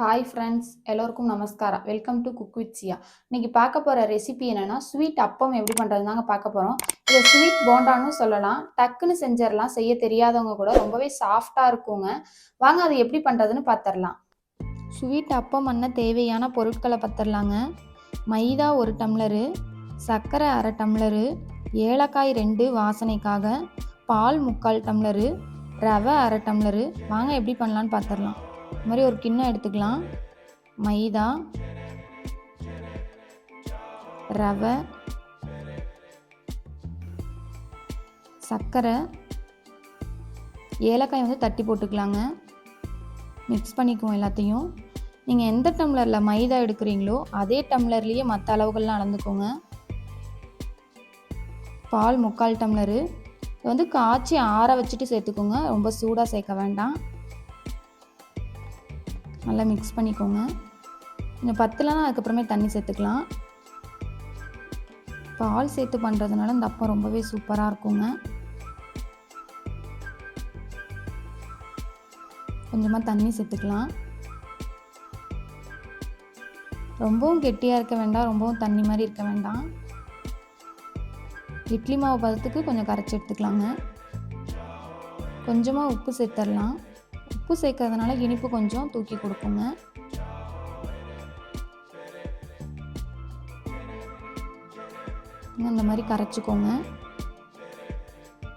Hi friends எல்லோருக்கும் நமஸ்காரம். Welcome to cook with Siya இன்னைக்கு பார்க்க போகிற ரெசிபி என்னென்னா ஸ்வீட் அப்பம் எப்படி பண்ணுறது தாங்க பார்க்க போகிறோம் இதை ஸ்வீட் போண்டான்னு சொல்லலாம். டக்குன்னு செஞ்சிடலாம். செய்ய தெரியாதவங்க கூட ரொம்பவே சாஃப்டாக இருக்குங்க. வாங்க அது எப்படி பண்ணுறதுன்னு பார்த்துடலாம். ஸ்வீட் அப்பம் பண்ண தேவையான பொருட்களை பார்த்துடலாங்க. மைதா ஒரு டம்ளரு சர்க்கரை அரை டம்ளரு ஏலக்காய் ரெண்டு வாசனைக்காக பால் முக்கால் டம்ளரு ரவை அரை டம்ளரு. வாங்க எப்படி பண்ணலான்னு பார்த்துடலாம். இது மாதிரி ஒரு கிண்ணம் எடுத்துக்கலாம். மைதா ரவை சர்க்கரை ஏலக்காய் வந்து தட்டி போட்டுக்கலாங்க. மிக்ஸ் பண்ணிக்குவோம் எல்லாத்தையும். நீங்கள் எந்த டம்ளரில் மைதா எடுக்கிறீங்களோ அதே டம்ளர்லேயே மற்ற அளவுகள்லாம் அளந்துக்கோங்க. பால் முக்கால் டம்ளரு. இது வந்து காய்ச்சி ஆற வச்சுட்டு சேர்த்துக்கோங்க. ரொம்ப சூடாக சேர்க்க வேண்டாம். நல்லா மிக்ஸ் பண்ணிக்கோங்க. இந்த பத்துலனா அதுக்கப்புறமே தண்ணி சேர்த்துக்கலாம். பால் சேர்த்து பண்ணுறதுனால இந்த அப்பம் ரொம்பவே சூப்பராக இருக்குங்க. கொஞ்சமாக தண்ணி சேர்த்துக்கலாம். ரொம்பவும் கெட்டியாக இருக்க வேண்டாம் ரொம்பவும் தண்ணி மாதிரி இருக்க வேண்டாம். இட்லி மாவு பதத்துக்கு கொஞ்சம் கரைச்சி எடுத்துக்கலாங்க. கொஞ்சமாக உப்பு சேர்த்துடலாம் உப்பு சேர்க்கறதுனால இனிப்பு கொஞ்சம் தூக்கி கொடுக்குங்க. இந்த மாதிரி கரைச்சிக்கோங்க.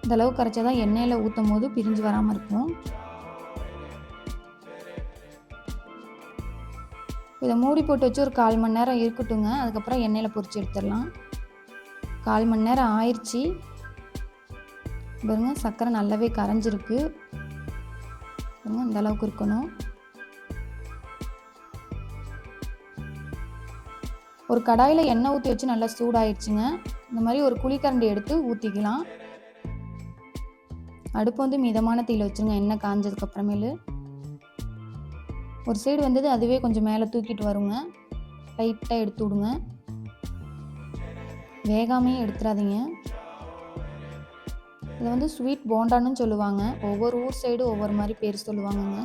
இந்தளவு கரைச்சா தான் எண்ணெயில் ஊற்றும் போது பிரிஞ்சு வராமல் இருக்கும். இதை மூடி போட்டு வச்சு ஒரு கால் மணி நேரம் இருக்கட்டுங்க. அதுக்கப்புறம் எண்ணெயில் பொறிச்சு எடுத்துடலாம். கால் மணி நேரம் ஆயிடுச்சு. பாருங்க சர்க்கரை நல்லாவே கரைஞ்சிருக்கு. பாருங்க அந்த அளவுக்கு இருக்கணும். ஒரு கடாயில் எண்ணெய் ஊற்றி வச்சு நல்லா சூடாயிடுச்சுங்க இந்த மாதிரி ஒரு குழிக்கரண்டி எடுத்து ஊற்றிக்கலாம் அடுப்பு வந்து மிதமான தீயில் வச்சுருங்க எண்ணெய் காஞ்சதுக்கு அப்புறமேலு. ஒரு சைடு வந்தது அதுவே கொஞ்சம் மேலே தூக்கிட்டு வருங்க. லைட்டாக எடுத்து விடுங்க. வேகாமையும் எடுத்துடாதீங்க இது வந்து ஸ்வீட் போண்டான்னு சொல்லுவாங்க. ஒவ்வொரு ஊர் சைடு ஒவ்வொரு மாதிரி பேர் சொல்லுவாங்கங்க.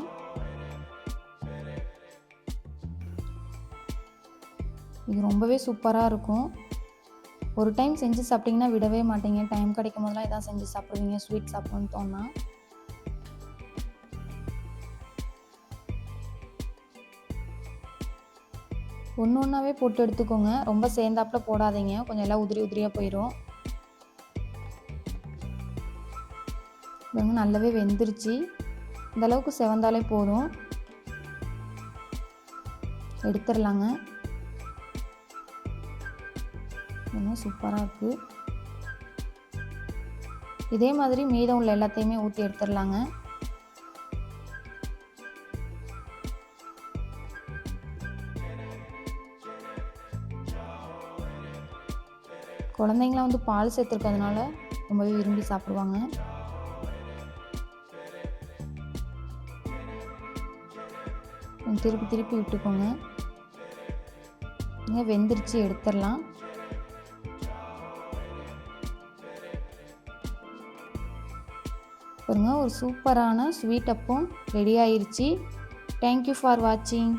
இது ரொம்பவே சூப்பராக இருக்கும். ஒரு டைம் செஞ்சு சாப்பிட்டிங்கன்னா விடவே மாட்டீங்க. டைம் கிடைக்கும் போதெல்லாம் இதான் செஞ்சு சாப்பிடுவீங்க ஸ்வீட் சாப்பிடணும்னு தோணா ஒன்று ஒன்றாவே போட்டு எடுத்துக்கோங்க. ரொம்ப சேர்ந்தாப்பில் போடாதீங்க. கொஞ்சம் எல்லாம் உதிரி உதிரியாக போயிடும் பாருங்க நல்லாவே வெந்துருச்சு. இந்த அளவுக்கு செவந்தாலே போதும். எடுத்துடலாங்க. இன்னும் சூப்பராக இருக்குது இதே மாதிரி மீதம் உள்ள எல்லாத்தையுமே ஊற்றி எடுத்துடலாங்க. குழந்தைங்களாம் வந்து பால் சேர்த்துருக்கிறதுனால ரொம்பவே விரும்பி சாப்பிடுவாங்க. கொஞ்சம் திருப்பி திருப்பி விட்டுக்கோங்க. இங்கே வெந்துருச்சு எடுத்துடலாம். பாருங்க ஒரு சூப்பரான ஸ்வீட் அப்பம் ரெடி ஆயிடுச்சு தேங்க்யூ ஃபார் வாட்சிங்